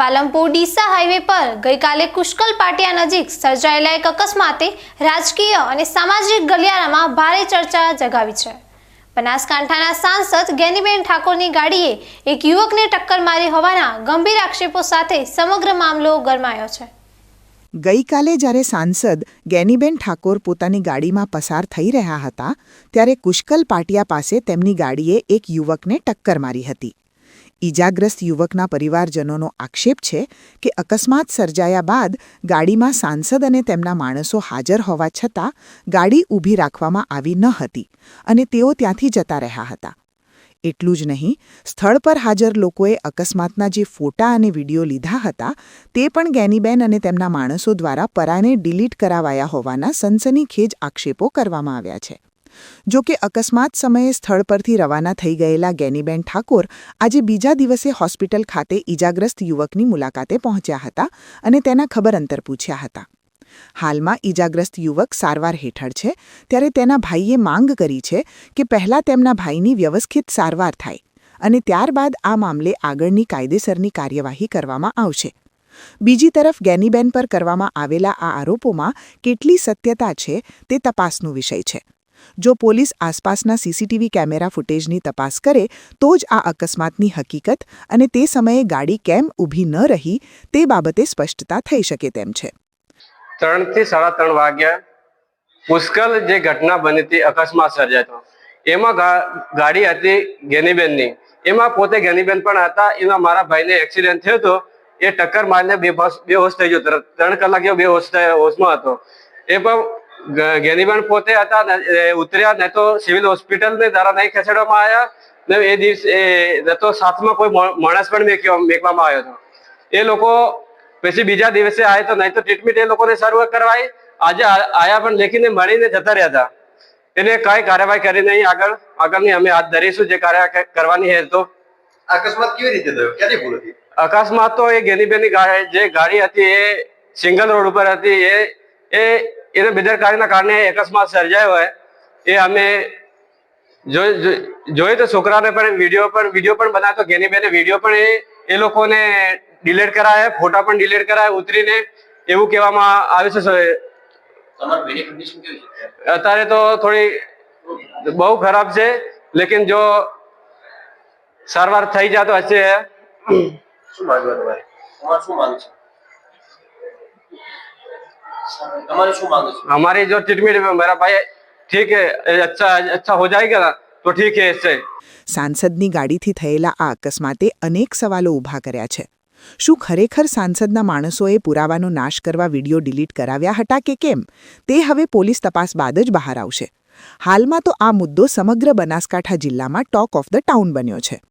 Palanpur Deesa highway પર ગઈકાલે કુશ્કલ પાટિયા નજીક સર્જાયેલા એક અકસ્માતે રાજકીય અને સામાજિક ગલિયારામાં ભારે ચર્ચા જગાવી છે. બનાસકાંઠાના સાંસદ ગેનીબેન ઠાકોરની ગાડીએ એક યુવકને ટક્કર મારી હોવાના ગંભીર આક્ષેપો સાથે સમગ્ર મામલો ગરમાયો છે. ગઈકાલે જ્યારે સાંસદ ગેનીબેન ઠાકોર પોતાની ગાડીમાં પસાર થઈ રહ્યા હતા, ત્યારે કુશ્કલ પાટિયા પાસે તેમની ગાડીએ એક યુવકને ટક્કર મારી હતી. ઈજાગ્રસ્ત યુવકના પરિવારજનોનો આક્ષેપ છે કે અકસ્માત સર્જાયા બાદ ગાડીમાં સાંસદ અને તેમના માણસો હાજર હોવા છતાં ગાડી ઊભી રાખવામાં આવી ન હતી અને તેઓ ત્યાંથી જતા રહ્યા હતા. એટલું જ નહીં, સ્થળ પર હાજર લોકોએ અકસ્માતના જે ફોટા અને વીડિયો લીધા હતા તે પણ ગેનીબેન અને તેમના માણસો દ્વારા પરાને ડિલીટ કરાવાયા હોવાના સનસનીખેજ આક્ષેપો કરવામાં આવ્યા છે. જો કે અકસ્માત સમયે સ્થળ પરથી રવાના થઈ ગયેલા ગેનીબેન ઠાકોર આજે બીજા દિવસે હોસ્પિટલ ખાતે ઈજાગ્રસ્ત યુવકની મુલાકાતે પહોંચ્યા હતા અને તેના ખબર અંતર પૂછ્યા હતા. હાલમાં ઈજાગ્રસ્ત યુવક સારવાર હેઠળ છે, ત્યારે તેના ભાઈએ માંગ કરી છે કે પહેલા તેમના ભાઈની વ્યવસ્થિત સારવાર થાય અને ત્યારબાદ આ મામલે આગળની કાયદેસરની કાર્યવાહી કરવામાં આવશે. બીજી તરફ ગેનીબેન પર કરવામાં આવેલા આ આરોપોમાં કેટલી સત્યતા છે તે તપાસનો વિષય છે. જો પોલીસ આસપાસના સીસીટીવી કેમેરા ફૂટેજની તપાસ કરે, તો જ આ અકસ્માતની હકીકત અને તે સમયે ગાડી કેમ ઊભી ન રહી તે બાબતે સ્પષ્ટતા થઈ શકે તેમ છે. ત્રણથી સાડા ત્રણ વાગ્યા પુષ્કળ જે ઘટના બની હતી, અકસ્માત સર્જાયો એમાં ગાડી હતી ગેનીબેનની. એમાં પોતે ગેનીબેન પણ હતા, એમાં મારા ભાઈને એક્સિડન્ટ થયો હતો. એ ટક્કર મારીને બેહોશ બેહોશ થઈ ગયો ત્રણ કલાક જેવો બેહોશ હોશમાં હતો. એ પણ ગેનીબેન પોતે હતા ઉતર્યા નહીં તો સિવિલ હોસ્પિટલ ને દ્વારા નહીં ખસેડવામાં આવ્યા ને એ દિવસે એ ને તો સાથમાં કોઈ માણસ પણ મેકવામાં આવ્યો હતો. એ લોકો પછી બીજા દિવસે આવે તો નહીં તો ટ્રીટમેન્ટ એ લોકોને શરૂ કરવાય આજે આયા પણ લેખીને મળીને જતા રહ્યા હતા. એને કઈ કાર્યવાહી કરી નહીં. આગળ આગળની અમે હાથ ધરીશું જે કાર્ય કરવાની હે તો. અકસ્માત કેવી રીતે થયો? ક્યારે ભૂલ હતી? અકસ્માત તો એ ગેનીબેનની ગા- જે ગાડી હતી એ સિંગલ રોડ ઉપર હતી. એ એ એને બેદરકારીના કારણે અકસ્માત સર્જાયો હોય. એ અમે જોઈ તો છોકરાને પણ વીડિયો પણ વીડિયો પણ બનાવ્યો ઘેની બેને વીડિયો પણ એ એ લોકોને ડિલીટ કરાયા ફોટા પણ ડિલીટ કરાયા ઉતરીને એવું કહેવામાં આવે છે અત્યારે તો થોડી બહુ ખરાબ છે લેકિન જો સારવાર થઈ જાય તો હશે. શું માંગવા તમારે? શું માંગ છે? તમારે શું માંગ છે हमारी जो ट्रीटमेंट में मेरा भाई ठीक है अच्छा अच्छा हो जाएगा ना तो ठीक है इससे સાંસદની ગાડીથી થયેલા આ અકસ્માતે અનેક સવાલો ઊભા કર્યા છે શું ખરેખર સાંસદના માણસોએ પુરાવાનો નાશ કરવા વિડીયો ડિલીટ કરાવ્યા હતા કે કેમ તે હવે પોલીસ તપાસ બાદ જ બહાર આવશે હાલમાં તો આ મુદ્દો સમગ્ર બનાસકાંઠા જિલ્લામાં ટોક ઓફ ધ ટાઉન બન્યો છે